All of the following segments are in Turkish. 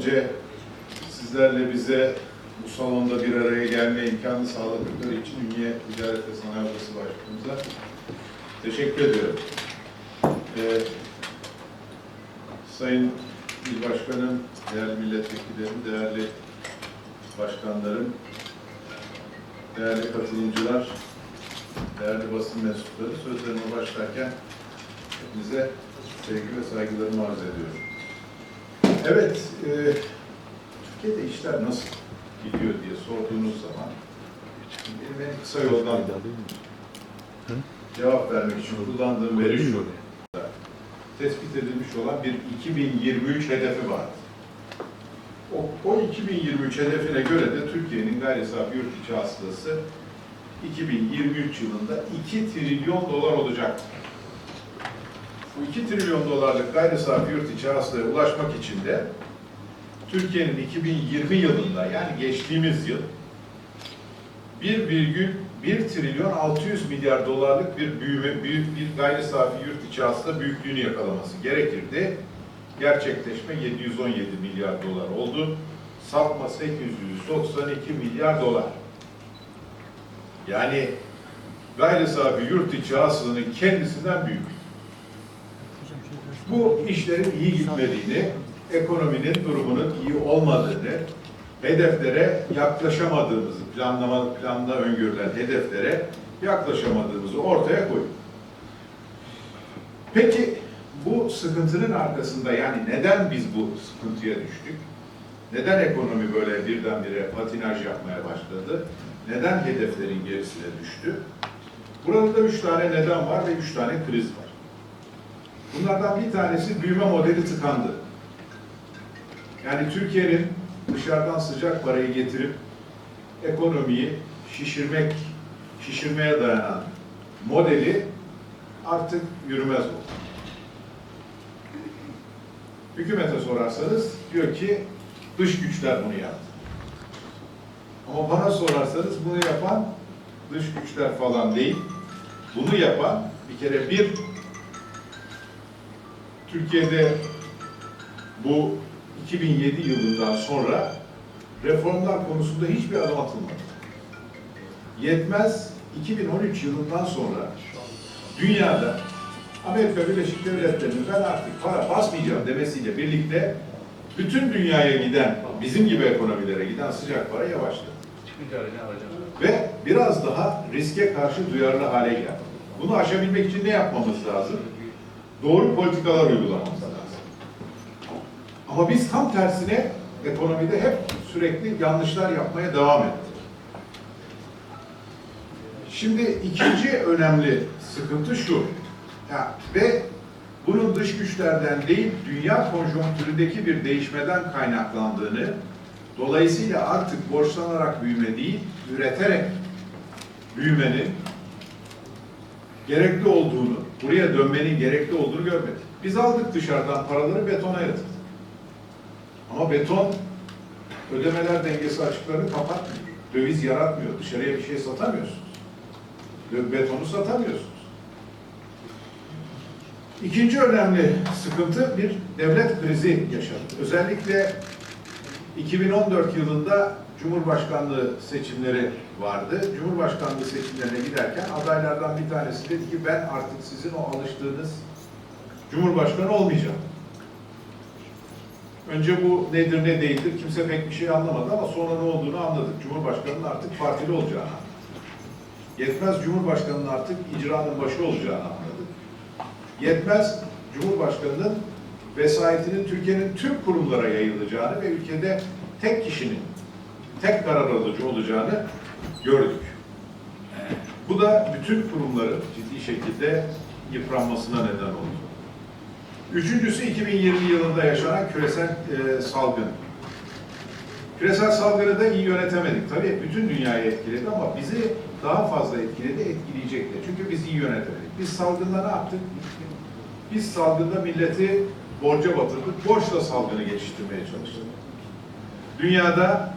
önce sizlerle bize bu salonda bir araya gelme imkanı sağladıkları için Ünye Ticaret ve Sanayi Odası Başkanımıza teşekkür ediyorum. Ee, Sayın İl Başkanım, değerli milletvekillerim, değerli başkanlarım, değerli katılımcılar, değerli basın mensupları, sözlerime başlarken hepinize sevgi ve saygılarımı arz ediyorum. Evet, e, Türkiye'de işler nasıl gidiyor diye sorduğunuz zaman benim en kısa yoldan cevap vermek için kullandığım veri şu. Tespit edilmiş olan bir 2023 hedefi var. O, o 2023 hedefine göre de Türkiye'nin gayri safi yurt içi hasılası 2023 yılında 2 trilyon dolar olacak. Bu 2 trilyon dolarlık gayri safi yurt içi hasılaya ulaşmak için de Türkiye'nin 2020 yılında yani geçtiğimiz yıl 1,1 trilyon 600 milyar dolarlık bir büyüme, büyük bir gayri safi yurt içi hasıla büyüklüğünü yakalaması gerekirdi. Gerçekleşme 717 milyar dolar oldu. Sapma 892 milyar dolar. Yani gayri safi yurt içi hasılanın kendisinden büyük. Bu işlerin iyi gitmediğini, ekonominin durumunun iyi olmadığını, hedeflere yaklaşamadığımızı, planlama, planda öngörülen hedeflere yaklaşamadığımızı ortaya koyuyor. Peki bu sıkıntının arkasında yani neden biz bu sıkıntıya düştük? Neden ekonomi böyle birdenbire patinaj yapmaya başladı? Neden hedeflerin gerisine düştü? Burada da üç tane neden var ve üç tane kriz var. Bunlardan bir tanesi büyüme modeli tıkandı. Yani Türkiye'nin dışarıdan sıcak parayı getirip ekonomiyi şişirmek, şişirmeye dayanan modeli artık yürümez oldu. Hükümete sorarsanız diyor ki dış güçler bunu yaptı. Ama bana sorarsanız bunu yapan dış güçler falan değil. Bunu yapan bir kere bir Türkiye'de bu 2007 yılından sonra reformlar konusunda hiçbir adım atılmadı. Yetmez 2013 yılından sonra dünyada Amerika Birleşik Devletleri'nin ben artık para basmayacağım demesiyle birlikte bütün dünyaya giden, bizim gibi ekonomilere giden sıcak para yavaşladı. Ve biraz daha riske karşı duyarlı hale geldi. Bunu aşabilmek için ne yapmamız lazım? Doğru politikalar uygulamamız lazım. Ama biz tam tersine ekonomide hep sürekli yanlışlar yapmaya devam ettik. Şimdi ikinci önemli sıkıntı şu. Ya, ve bunun dış güçlerden değil, dünya konjonktüründeki bir değişmeden kaynaklandığını, dolayısıyla artık borçlanarak büyüme değil, üreterek büyümenin gerekli olduğunu, buraya dönmenin gerekli olduğunu görmedik. Biz aldık dışarıdan paraları betona yatırdık. Ama beton ödemeler dengesi açıklarını kapatmıyor. Döviz yaratmıyor. Dışarıya bir şey satamıyorsunuz. Betonu satamıyorsunuz. İkinci önemli sıkıntı bir devlet krizi yaşadık. Özellikle 2014 yılında Cumhurbaşkanlığı seçimleri vardı. Cumhurbaşkanlığı seçimlerine giderken adaylardan bir tanesi dedi ki ben artık sizin o alıştığınız Cumhurbaşkanı olmayacağım. Önce bu nedir ne değildir kimse pek bir şey anlamadı ama sonra ne olduğunu anladık. Cumhurbaşkanının artık partili olacağını anladık. Yetmez Cumhurbaşkanının artık icranın başı olacağını anladık. Yetmez Cumhurbaşkanının vesayetinin Türkiye'nin tüm kurumlara yayılacağını ve ülkede tek kişinin tek karar alıcı olacağını gördük. Bu da bütün kurumların ciddi şekilde yıpranmasına neden oldu. Üçüncüsü 2020 yılında yaşanan küresel e, salgın. Küresel salgını da iyi yönetemedik. Tabii bütün dünyayı etkiledi ama bizi daha fazla etkiledi, etkileyecek de. Çünkü biz iyi yönetemedik. Biz salgında ne yaptık? Biz salgında milleti borca batırdık. Borçla salgını geçiştirmeye çalıştık. Dünyada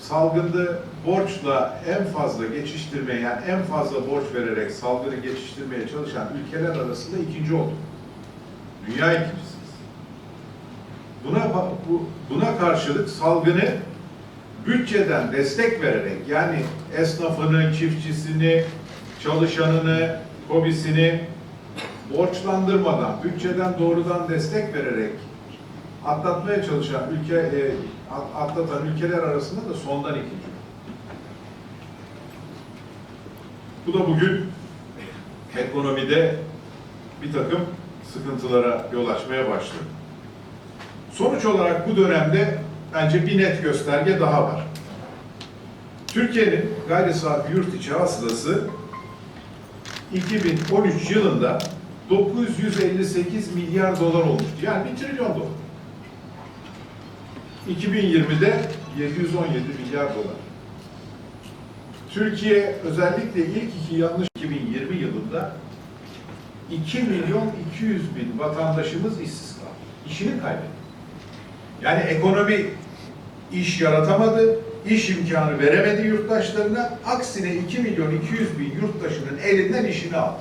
salgında borçla en fazla geçiştirmeye, yani en fazla borç vererek salgını geçiştirmeye çalışan ülkeler arasında ikinci olduk. Dünya ikincisiyiz. Buna bu, buna karşılık salgını bütçeden destek vererek yani esnafını, çiftçisini, çalışanını, hobisini borçlandırmadan, bütçeden doğrudan destek vererek atlatmaya çalışan ülke e, at- atlatan ülkeler arasında da sondan ikinci. Bu da bugün ekonomide bir takım sıkıntılara yol açmaya başladı. Sonuç olarak bu dönemde bence bir net gösterge daha var. Türkiye'nin gayri safi yurt içi hasılası 2013 yılında 958 milyar dolar olmuştu. Yani 1 trilyon dolar. 2020'de 717 milyar dolar. Türkiye özellikle ilk iki yanlış 2020 yılında 2 milyon 200 bin vatandaşımız işsiz kaldı. İşini kaybetti. Yani ekonomi iş yaratamadı, iş imkanı veremedi yurttaşlarına. Aksine 2 milyon 200 bin yurttaşının elinden işini aldı.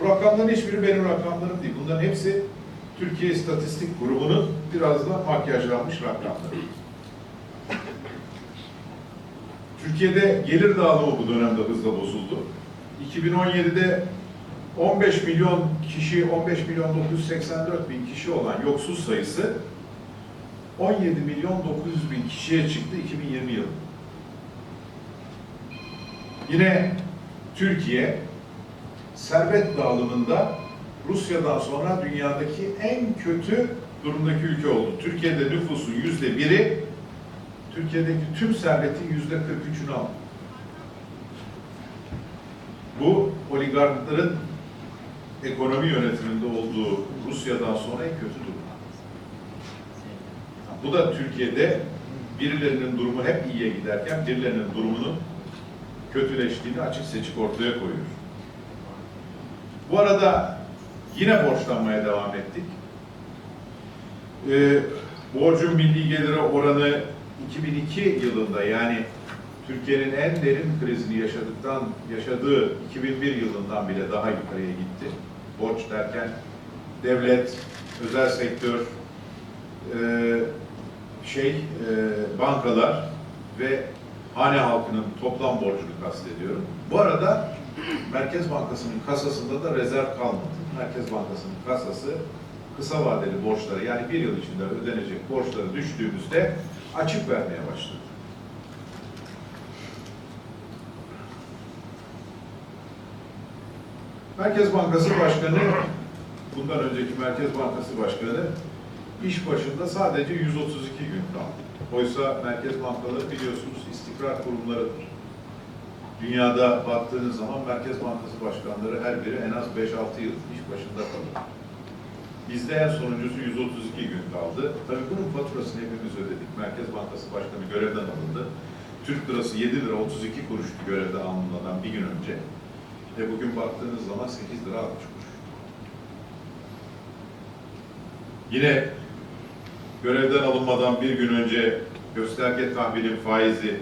Bu rakamların hiçbiri benim rakamlarım değil. Bunların hepsi Türkiye İstatistik Kurumu'nun biraz da makyajlanmış rakamları. Türkiye'de gelir dağılımı bu dönemde hızla bozuldu. 2017'de 15 milyon kişi, 15 milyon 984 bin kişi olan yoksuz sayısı 17 milyon 900 bin kişiye çıktı 2020 yılında. Yine Türkiye servet dağılımında Rusya'dan sonra dünyadaki en kötü durumdaki ülke oldu. Türkiye'de nüfusun yüzde biri, Türkiye'deki tüm servetin yüzde 43'ünü aldı. Bu oligarkların ekonomi yönetiminde olduğu Rusya'dan sonra en kötü durum. Bu da Türkiye'de birilerinin durumu hep iyiye giderken birilerinin durumunun kötüleştiğini açık seçik ortaya koyuyor. Bu arada yine borçlanmaya devam ettik. Ee, borcun milli gelire oranı 2002 yılında yani Türkiye'nin en derin krizini yaşadıktan yaşadığı 2001 yılından bile daha yukarıya gitti. Borç derken devlet, özel sektör, e, şey e, bankalar ve hane halkının toplam borcunu kastediyorum. Bu arada Merkez Bankası'nın kasasında da rezerv kalmadı. Merkez Bankası'nın kasası kısa vadeli borçları yani bir yıl içinde ödenecek borçları düştüğümüzde açık vermeye başladı. Merkez Bankası Başkanı, bundan önceki Merkez Bankası Başkanı iş başında sadece 132 gün kaldı. Oysa merkez bankaları biliyorsunuz istikrar kurumlarıdır. Dünyada baktığınız zaman Merkez Bankası başkanları her biri en az 5-6 yıl iş başında kalır. Bizde en sonuncusu 132 gün kaldı. Tabii bunun faturasını hepimiz ödedik. Merkez Bankası Başkanı görevden alındı. Türk lirası 7 lira 32 kuruştu görevden alınmadan bir gün önce. Ve bugün baktığınız zaman 8 lira 60 kuruş. Yine görevden alınmadan bir gün önce gösterge tahvilin faizi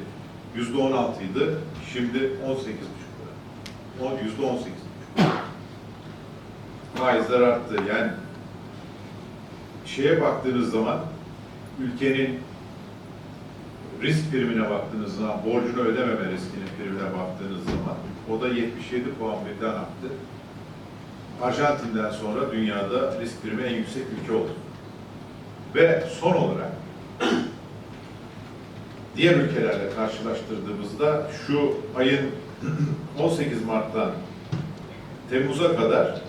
yüzde on altıydı. Şimdi on sekiz buçuk lira. Yüzde on sekiz buçuk. Faizler arttı. Yani şeye baktığınız zaman ülkenin risk primine baktığınız zaman, borcunu ödememe riskinin primine baktığınız zaman o da 77 puan birden arttı. Arjantin'den sonra dünyada risk primi en yüksek ülke oldu. Ve son olarak diğer ülkelerle karşılaştırdığımızda şu ayın 18 Mart'tan Temmuz'a kadar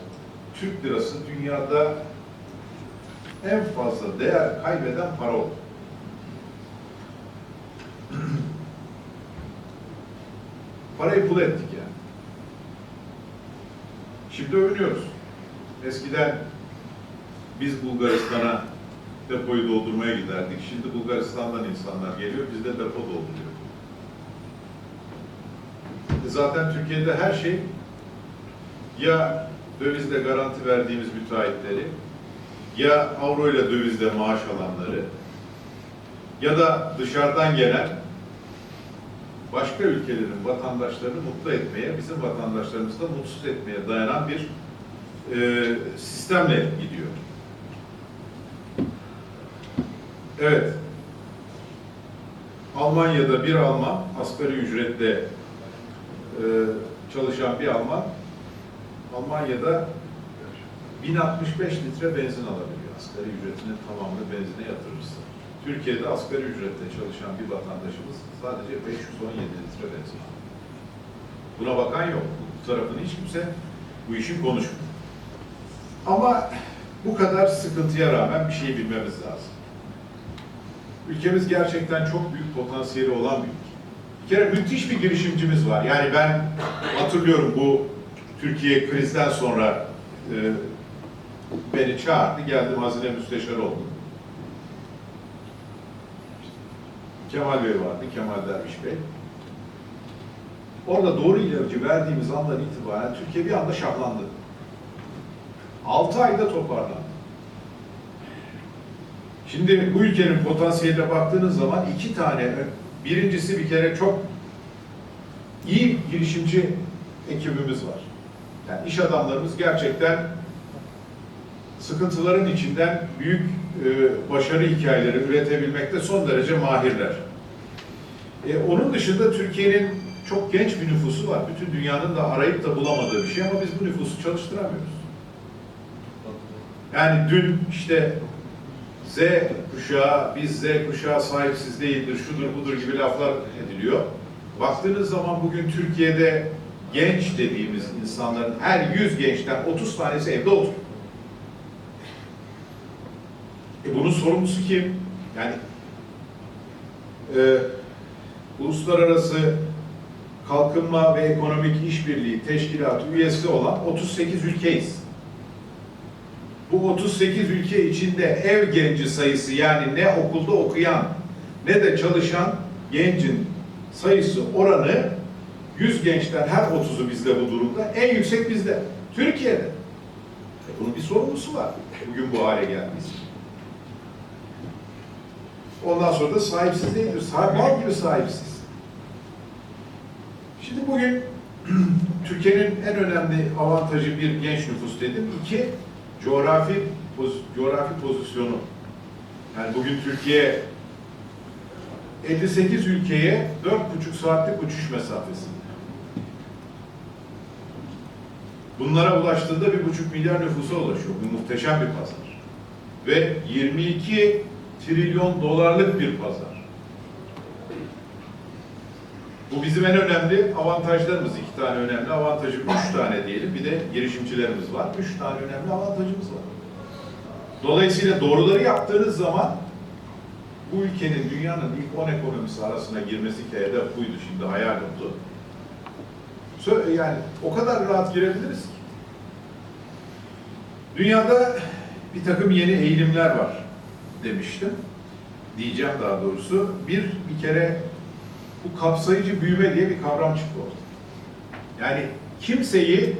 Türk lirası dünyada en fazla değer kaybeden para oldu. Parayı pul ettik yani. Şimdi övünüyoruz. Eskiden biz Bulgaristan'a depoyu doldurmaya giderdik. Şimdi Bulgaristan'dan insanlar geliyor, biz de depo dolduruyor. E zaten Türkiye'de her şey ya dövizle garanti verdiğimiz müteahhitleri, ya avro ile dövizle maaş alanları, ya da dışarıdan gelen başka ülkelerin vatandaşlarını mutlu etmeye, bizim vatandaşlarımızı da mutsuz etmeye dayanan bir e, sistemle gidiyor. Evet. Almanya'da bir Alman asgari ücretle e, çalışan bir Alman Almanya'da 1065 litre benzin alabiliyor. Asgari ücretinin tamamını benzine yatırırsa. Türkiye'de asgari ücretle çalışan bir vatandaşımız sadece 517 litre benzin alıyor. Buna bakan yok. Bu tarafını hiç kimse bu işin konuşmuyor. Ama bu kadar sıkıntıya rağmen bir şey bilmemiz lazım. Ülkemiz gerçekten çok büyük potansiyeli olan bir ülke. Bir kere müthiş bir girişimcimiz var. Yani ben hatırlıyorum bu Türkiye krizden sonra e, beni çağırdı, geldim hazine müsteşarı oldum. Kemal Bey vardı, Kemal Derviş Bey. Orada doğru ilacı verdiğimiz andan itibaren Türkiye bir anda şahlandı. 6 ayda toparlandı. Şimdi bu ülkenin potansiyeline baktığınız zaman iki tane, birincisi bir kere çok iyi girişimci ekibimiz var. Yani iş adamlarımız gerçekten sıkıntıların içinden büyük e, başarı hikayeleri üretebilmekte son derece mahirler. E, onun dışında Türkiye'nin çok genç bir nüfusu var. Bütün dünyanın da arayıp da bulamadığı bir şey ama biz bu nüfusu çalıştıramıyoruz. Yani dün işte Z kuşağı, biz Z kuşağı sahipsiz değildir, şudur budur gibi laflar ediliyor. Baktığınız zaman bugün Türkiye'de genç dediğimiz insanların her 100 gençten 30 tanesi evde oturuyor. E bunun sorumlusu kim? Yani e, uluslararası kalkınma ve ekonomik işbirliği teşkilatı üyesi olan 38 ülkeyiz. Bu 38 ülke içinde ev genci sayısı yani ne okulda okuyan ne de çalışan gencin sayısı oranı 100 gençten her 30'u bizde bu durumda. En yüksek bizde. Türkiye'de. E bunun bir sorumlusu var. Bugün bu hale geldiğimiz. Ondan sonra da sahipsiz değildir. Sahip, mal gibi sahipsiz. Şimdi bugün Türkiye'nin en önemli avantajı bir genç nüfus dedim. İki, coğrafi poz, coğrafi pozisyonu. Yani bugün Türkiye 58 ülkeye 4,5 saatlik uçuş mesafesinde. Bunlara ulaştığında bir buçuk milyar nüfusa ulaşıyor. Bu muhteşem bir pazar. Ve 22 trilyon dolarlık bir pazar. Bu bizim en önemli avantajlarımız. İki tane önemli avantajı, üç tane diyelim. Bir de girişimcilerimiz var. Üç tane önemli avantajımız var. Dolayısıyla doğruları yaptığınız zaman bu ülkenin dünyanın ilk 10 ekonomisi arasına girmesi ki hedef buydu, şimdi hayal oldu. Yani o kadar rahat girebiliriz ki. Dünyada bir takım yeni eğilimler var demiştim. Diyeceğim daha doğrusu. Bir, bir kere bu kapsayıcı büyüme diye bir kavram çıktı ortaya. Yani kimseyi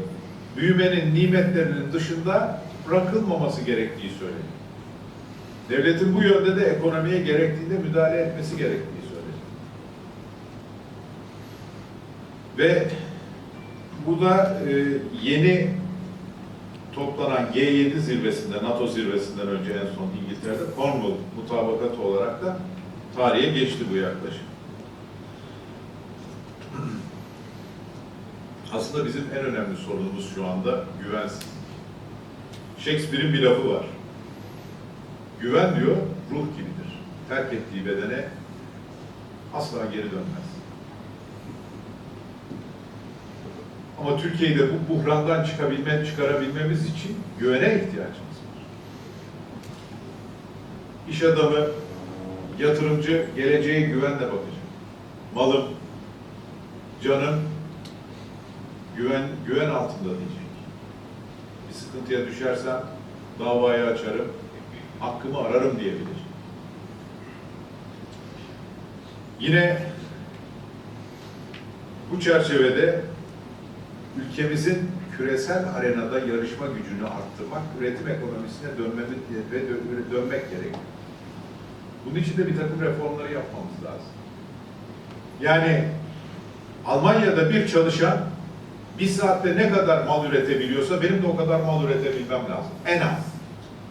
büyümenin nimetlerinin dışında bırakılmaması gerektiği söyleniyor. Devletin bu yönde de ekonomiye gerektiğinde müdahale etmesi gerektiği söyleniyor. Ve bu da e, yeni toplanan G7 zirvesinde, NATO zirvesinden önce en son İngiltere'de Cornwall mutabakatı olarak da tarihe geçti bu yaklaşım. Aslında bizim en önemli sorunumuz şu anda güvensizlik. Shakespeare'in bir lafı var. Güven diyor, ruh gibidir. Terk ettiği bedene asla geri dönmez. Ama Türkiye'de bu buhrandan çıkabilme, çıkarabilmemiz için güvene ihtiyacımız var. İş adamı, yatırımcı geleceğe güvenle bakacak. Malım, canım güven güven altında diyecek. Bir sıkıntıya düşersem davayı açarım, hakkımı ararım diyebilecek. Yine bu çerçevede ülkemizin küresel arenada yarışma gücünü arttırmak, üretim ekonomisine dönmemiz ve dö- dönmek gerekiyor. Bunun için de bir takım reformları yapmamız lazım. Yani Almanya'da bir çalışan bir saatte ne kadar mal üretebiliyorsa benim de o kadar mal üretebilmem lazım. En az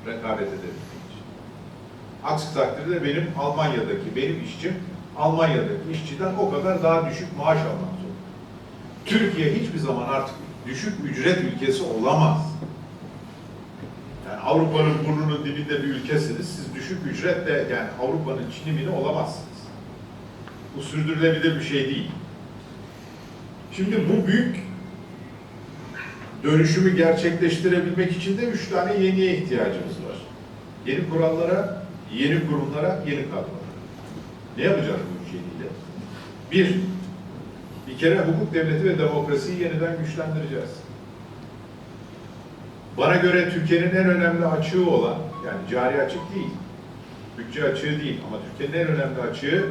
rekabet edebilmek için. Aksi takdirde benim Almanya'daki, benim işçim Almanya'daki işçiden o kadar daha düşük maaş almak zorunda. Türkiye hiçbir zaman artık düşük ücret ülkesi olamaz. Yani Avrupa'nın burnunun dibinde bir ülkesiniz. Siz düşük ücretle yani Avrupa'nın çinimini olamazsınız. Bu sürdürülebilir bir şey değil. Şimdi bu büyük dönüşümü gerçekleştirebilmek için de üç tane yeniye ihtiyacımız var. Yeni kurallara, yeni kurumlara, yeni kadrolara. Ne yapacağız bu üç yeniyle? Bir, bir kere hukuk devleti ve demokrasiyi yeniden güçlendireceğiz. Bana göre Türkiye'nin en önemli açığı olan, yani cari açık değil, bütçe açığı değil ama Türkiye'nin en önemli açığı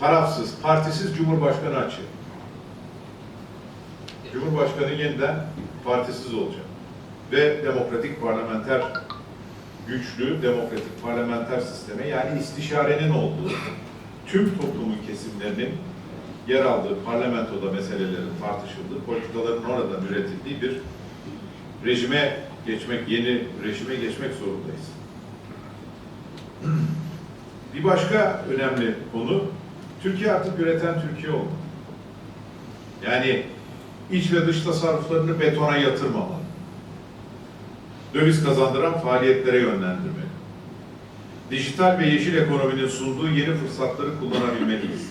tarafsız, partisiz Cumhurbaşkanı açığı. Cumhurbaşkanı yeniden partisiz olacak. Ve demokratik parlamenter, güçlü demokratik parlamenter sisteme yani istişarenin olduğu, tüm toplumun kesimlerinin yer aldığı parlamentoda meselelerin tartışıldığı, politikaların oradan üretildiği bir rejime geçmek, yeni rejime geçmek zorundayız. Bir başka önemli konu, Türkiye artık üreten Türkiye olmalı. Yani iç ve dış tasarruflarını betona yatırmamalı. Döviz kazandıran faaliyetlere yönlendirmeli. Dijital ve yeşil ekonominin sunduğu yeni fırsatları kullanabilmeliyiz.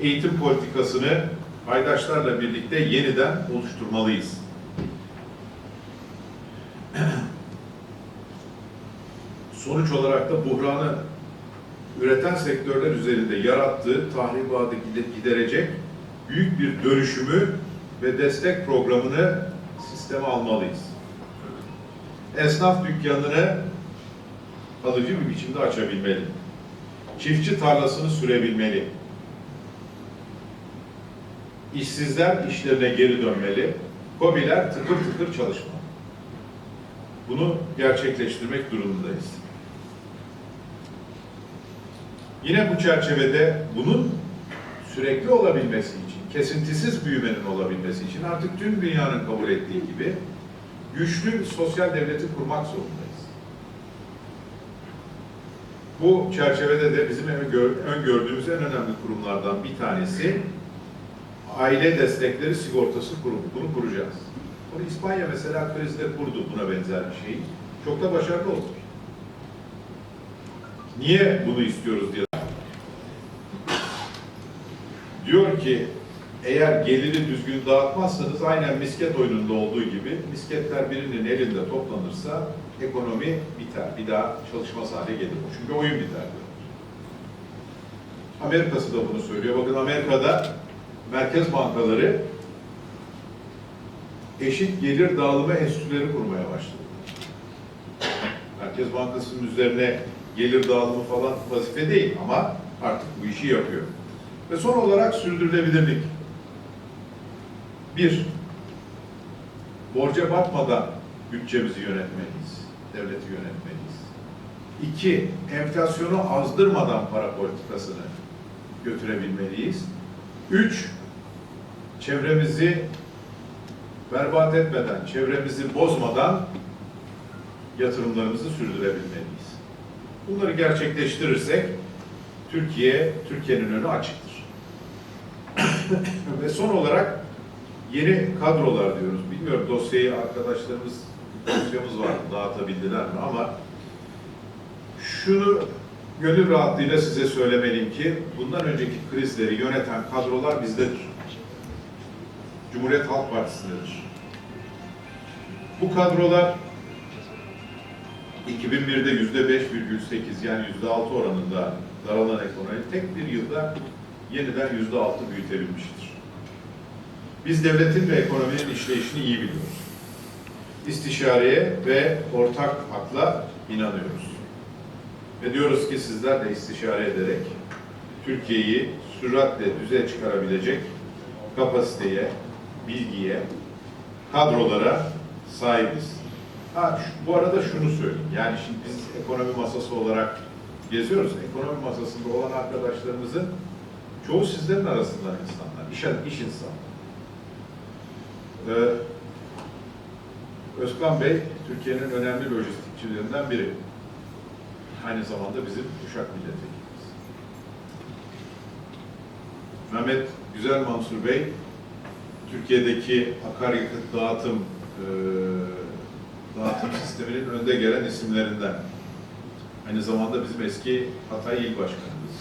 Eğitim politikasını paydaşlarla birlikte yeniden oluşturmalıyız. Sonuç olarak da buhranı üreten sektörler üzerinde yarattığı tahribatı gide- giderecek büyük bir dönüşümü ve destek programını sisteme almalıyız. Esnaf dükkanını kalıcı bir biçimde açabilmeli. Çiftçi tarlasını sürebilmeli. İşsizler işlerine geri dönmeli. Kobiler tıkır tıkır çalışmalı. Bunu gerçekleştirmek durumundayız. Yine bu çerçevede bunun sürekli olabilmesi kesintisiz büyümenin olabilmesi için artık tüm dünyanın kabul ettiği gibi güçlü sosyal devleti kurmak zorundayız. Bu çerçevede de bizim öngör- öngördüğümüz en önemli kurumlardan bir tanesi aile destekleri sigortası kurumu. Bunu kuracağız. Bunu İspanya mesela krizde kurdu buna benzer bir şeyi. Çok da başarılı oldu. Niye bunu istiyoruz diye. Diyor ki eğer geliri düzgün dağıtmazsanız aynen misket oyununda olduğu gibi misketler birinin elinde toplanırsa ekonomi biter. Bir daha çalışmaz hale gelir. Çünkü oyun biter diyor. Amerika'sı da bunu söylüyor. Bakın Amerika'da merkez bankaları eşit gelir dağılımı enstitüleri kurmaya başladı. Merkez Bankası'nın üzerine gelir dağılımı falan vazife değil ama artık bu işi yapıyor. Ve son olarak sürdürülebilirlik. Bir, borca batmadan bütçemizi yönetmeliyiz, devleti yönetmeliyiz. İki, enflasyonu azdırmadan para politikasını götürebilmeliyiz. Üç, çevremizi berbat etmeden, çevremizi bozmadan yatırımlarımızı sürdürebilmeliyiz. Bunları gerçekleştirirsek Türkiye, Türkiye'nin önü açıktır. Ve son olarak yeni kadrolar diyoruz. Bilmiyorum dosyayı arkadaşlarımız, dosyamız var dağıtabildiler mi ama şunu gönül rahatlığıyla size söylemeliyim ki bundan önceki krizleri yöneten kadrolar bizdedir. Cumhuriyet Halk Partisi'ndedir. Bu kadrolar 2001'de yüzde 5,8 yani yüzde 6 oranında daralan ekonomi tek bir yılda yeniden yüzde 6 büyütebilmiştir. Biz devletin ve ekonominin işleyişini iyi biliyoruz. İstişareye ve ortak akla inanıyoruz. Ve diyoruz ki sizler de istişare ederek Türkiye'yi süratle düze çıkarabilecek kapasiteye, bilgiye, kadrolara sahibiz. Ha, şu- bu arada şunu söyleyeyim. Yani şimdi biz ekonomi masası olarak geziyoruz. Ekonomi masasında olan arkadaşlarımızın çoğu sizlerin arasından insanlar, iş, iş insanları. Ee, Özkan Bey, Türkiye'nin önemli lojistikçilerinden biri. aynı zamanda bizim Uşak milletvekilimiz. Mehmet Güzel Mansur Bey, Türkiye'deki akaryakıt dağıtım e, dağıtım sisteminin önde gelen isimlerinden. Aynı zamanda bizim eski Hatay İl Başkanımız.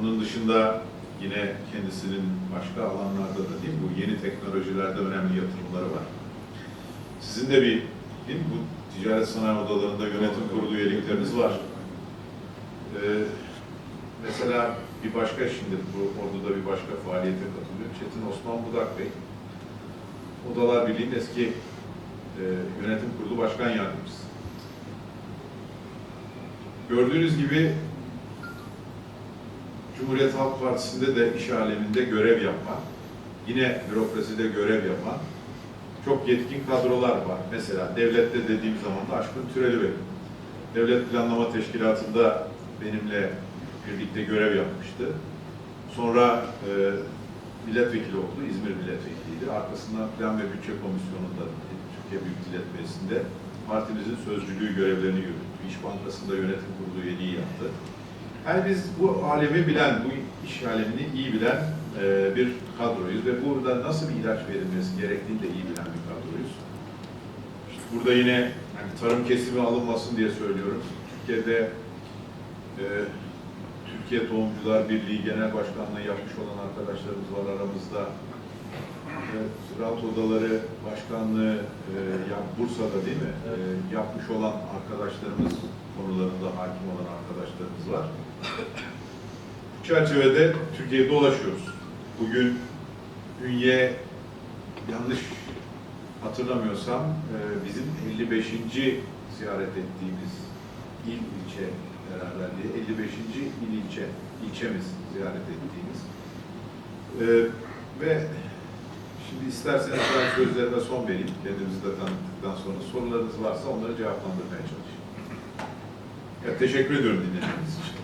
Onun dışında yine kendisinin başka alanlarda da değil bu yeni teknolojilerde önemli yatırımları var. Sizin de bir değil bu ticaret sanayi odalarında yönetim kurulu üyelikleriniz var. Ee, mesela bir başka şimdi bu orada da bir başka faaliyete katılıyor. Çetin Osman Budak Bey. Odalar Birliği'nin eski e, yönetim kurulu başkan yardımcısı. Gördüğünüz gibi Cumhuriyet Halk Partisi'nde de iş aleminde görev yapan, yine bürokraside görev yapan çok yetkin kadrolar var. Mesela devlette dediğim zaman da Aşkın Türeli Bey. Devlet Planlama Teşkilatı'nda benimle birlikte görev yapmıştı. Sonra e, milletvekili oldu, İzmir milletvekiliydi. Arkasından Plan ve Bütçe Komisyonu'nda Türkiye Büyük Millet Meclisi'nde partimizin sözcülüğü görevlerini yürüttü. İş Bankası'nda yönetim kurulu üyeliği yaptı. Yani biz bu alemi bilen, bu iş alemini iyi bilen e, bir kadroyuz ve burada nasıl bir ilaç verilmesi gerektiğini de iyi bilen bir kadroyuz. İşte burada yine yani tarım kesimi alınmasın diye söylüyorum. Türkiye'de e, Türkiye Tohumcular Birliği Genel Başkanlığı yapmış olan arkadaşlarımız var aramızda. Ziraat Odaları Başkanlığı e, ya Bursa'da değil mi? E, yapmış olan arkadaşlarımız konularında hakim olan arkadaşlarımız var. Bu çerçevede Türkiye'yi dolaşıyoruz. Bugün Ünye yanlış hatırlamıyorsam e, bizim 55. ziyaret ettiğimiz il ilçe beraberliği 55. il ilçe ilçemiz ziyaret ettiğimiz E, ve şimdi isterseniz ben sözlerime son vereyim. Kendimizi de tanıttıktan sonra sorularınız varsa onları cevaplandırmaya çalışayım. Ya, teşekkür ediyorum dinlediğiniz için.